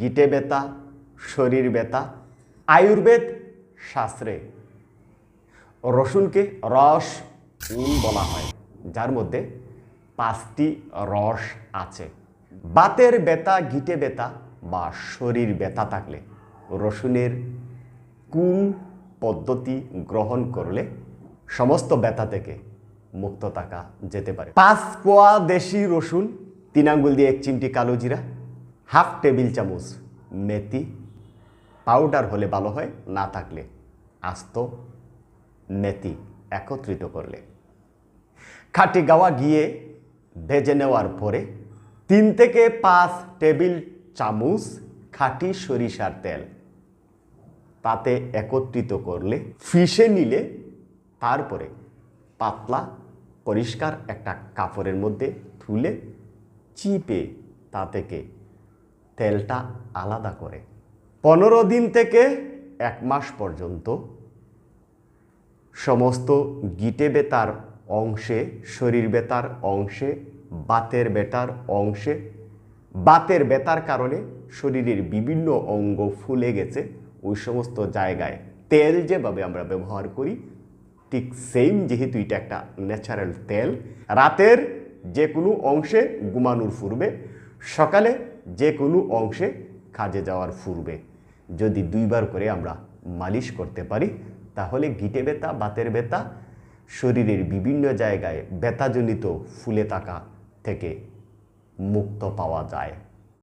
গিটে ব্যথা, শরীর ব্যথা, আয়ুর্বেদ শাস্ত্রে। রসুনকে রস বলা হয়, যার মধ্যে পাঁচটি রস আছে। বাতের ব্যথা, গিটে ব্যথা বা শরীর ব্যথা থাকলে রসুনের কোন পদ্ধতি গ্রহণ করলে সমস্ত ব্যথা থেকে মুক্ত থাকা যেতে পারে? পাঁচ কোয়া দেশি রসুন, তিন আঙ্গুল দিয়ে এক চিমটি কালো জিরা হাফ টেবিল চামচ মেথি, পাউডার হলে ভালো হয়, না থাকলে আস্ত মেথি একত্রিত করলে। খাটি গাওয়া গিয়ে ভেজে নেওয়ার পরে তিন থেকে পাঁচ টেবিল চামচ খাঁটি সরিষার তেল। তাতে একত্রিত করলে ফিশে নিলে তারপরে পাতলা পরিষ্কার একটা কাপড়ের মধ্যে তুলে চিপে তা থেকে তেলটা আলাদা করে। পনেরো দিন থেকে এক মাস পর্যন্ত সমস্ত গিটে বেতার অংশে, শরীর বেতার অংশে, বাতের বেতার অংশে, বাতের বেতার কারণে শরীরের বিভিন্ন অঙ্গ ফুলে গেছে। ওই সমস্ত জায়গায় তেল যেভাবে আমরা ব্যবহার করি, ঠিক সেম যেহেতু এটা একটা ন্যাচারাল তেল। রাতের যে কোনো অংশে ঘুমানোর পূর্বে সকালে যে কোনো অংশে কাজে যাওয়ার পূর্বে যদি দুইবার করে আমরা মালিশ করতে পারি, তাহলে গিটে ব্যথা, বাতের ব্যথা, শরীরের বিভিন্ন জায়গায় ব্যথাজনিত ফুলে থাকা থেকে মুক্ত পাওয়া যায়।